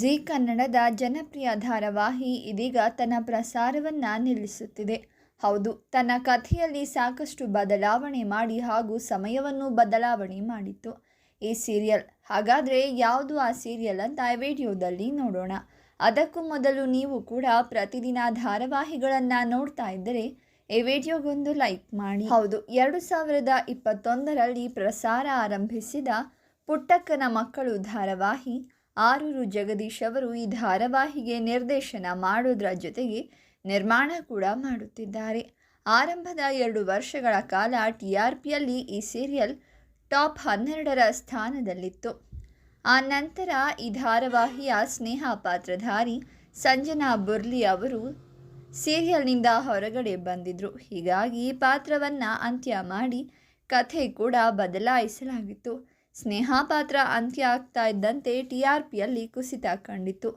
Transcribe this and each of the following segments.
G ಕನ್ನಡದ ಜನಪ್ರಿಯ ಧಾರಾವಾಹಿ ಇದೀಗ ತನ್ನ ಪ್ರಸಾರವನ್ನು ನಿಲ್ಲಿಸುತ್ತಿದೆ. ಹೌದು, ತನ್ನ ಕಥೆಯಲ್ಲಿ ಸಾಕಷ್ಟು ಬದಲಾವಣೆ ಮಾಡಿ ಹಾಗೂ ಸಮಯವನ್ನು ಬದಲಾವಣೆ ಮಾಡಿತ್ತು. ಈ ಸೀರಿಯಲ್, ಹಾಗಾದರೆ ಯಾವುದು ಆ ಸೀರಿಯಲ್ ಅಂತ ವಿಡಿಯೋದಲ್ಲಿ ನೋಡೋಣ. ಅದಕ್ಕೂ ಮೊದಲು ನೀವು ಕೂಡ ಪ್ರತಿದಿನ ಧಾರಾವಾಹಿಗಳನ್ನು ನೋಡ್ತಾ ಇದ್ದರೆ ಈ ವಿಡಿಯೋಗೊಂದು ಲೈಕ್ ಮಾಡಿ. ಹೌದು, ಎರಡು ಸಾವಿರದ ಇಪ್ಪತ್ತೊಂದರಲ್ಲಿ ಪ್ರಸಾರ ಆರಂಭಿಸಿದ ಪುಟ್ಟಕ್ಕನ ಮಕ್ಕಳು ಧಾರಾವಾಹಿ ಆರೂರು ಜಗದೀಶ್ ಅವರು ಈ ಧಾರಾವಾಹಿಗೆ ನಿರ್ದೇಶನ ಮಾಡೋದ್ರ ಜೊತೆಗೆ ನಿರ್ಮಾಣ ಕೂಡ ಮಾಡುತ್ತಿದ್ದಾರೆ. ಆರಂಭದ ಎರಡು ವರ್ಷಗಳ ಕಾಲ ಟಿ ಆರ್ ಪಿಯಲ್ಲಿ ಈ ಸೀರಿಯಲ್ ಟಾಪ್ ಹನ್ನೆರಡರ ಸ್ಥಾನದಲ್ಲಿತ್ತು. ಆ ನಂತರ ಈ ಧಾರಾವಾಹಿಯ ಸ್ನೇಹ ಪಾತ್ರಧಾರಿ ಸಂಜನಾ ಬುರ್ಲಿ ಅವರು ಸೀರಿಯಲ್ನಿಂದ ಹೊರಗಡೆ ಬಂದಿದ್ದರು ಹೀಗಾಗಿ ಈ ಪಾತ್ರವನ್ನು ಅಂತ್ಯ ಮಾಡಿ ಕಥೆ ಕೂಡ ಬದಲಾಯಿಸಲಾಗಿತ್ತು. ಸ್ನೇಹ ಪಾತ್ರ ಅಂತ್ಯ ಆಗ್ತಾ ಇದ್ದಂತೆ ಟಿ ಆರ್ ಪಿಯಲ್ಲಿ ಕುಸಿತ ಕಂಡಿತು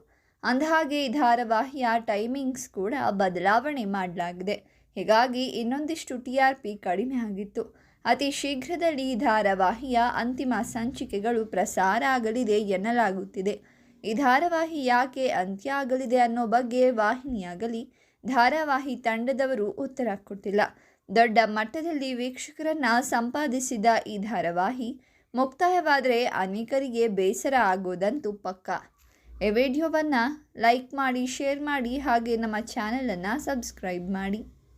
ಅಂದಹಾಗೆ ಈ ಧಾರಾವಾಹಿಯ ಟೈಮಿಂಗ್ಸ್ ಕೂಡ ಬದಲಾವಣೆ ಮಾಡಲಾಗಿದೆ. ಹೀಗಾಗಿ ಇನ್ನೊಂದಿಷ್ಟು ಟಿ ಆರ್ ಪಿ ಕಡಿಮೆ ಆಗಿತ್ತು. ಅತಿ ಶೀಘ್ರದಲ್ಲಿ ಈ ಧಾರಾವಾಹಿಯ ಅಂತಿಮ ಸಂಚಿಕೆಗಳು ಪ್ರಸಾರ ಆಗಲಿದೆ ಎನ್ನಲಾಗುತ್ತಿದೆ. ಈ ಧಾರಾವಾಹಿ ಯಾಕೆ ಅಂತ್ಯ ಆಗಲಿದೆ ಅನ್ನೋ ಬಗ್ಗೆ ವಾಹಿನಿಯಾಗಲಿ, ಧಾರಾವಾಹಿ ತಂಡದವರು ಉತ್ತರ ಕೊಟ್ಟಿಲ್ಲ. ದೊಡ್ಡ ಮಟ್ಟದಲ್ಲಿ ವೀಕ್ಷಕರನ್ನು ಸಂಪಾದಿಸಿದ ಈ ಧಾರಾವಾಹಿ ಮುಕ್ತಾಯವಾದರೆ ಅನೇಕರಿಗೆ ಬೇಸರ ಆಗೋದಂತೂ ಪಕ್ಕ. ಈ ವಿಡಿಯೋವನ್ನು ಲೈಕ್ ಮಾಡಿ ಶೇರ್ ಮಾಡಿ, ಹಾಗೆ ನಮ್ಮ ಚಾನಲನ್ನು ಸಬ್ಸ್ಕ್ರೈಬ್ ಮಾಡಿ.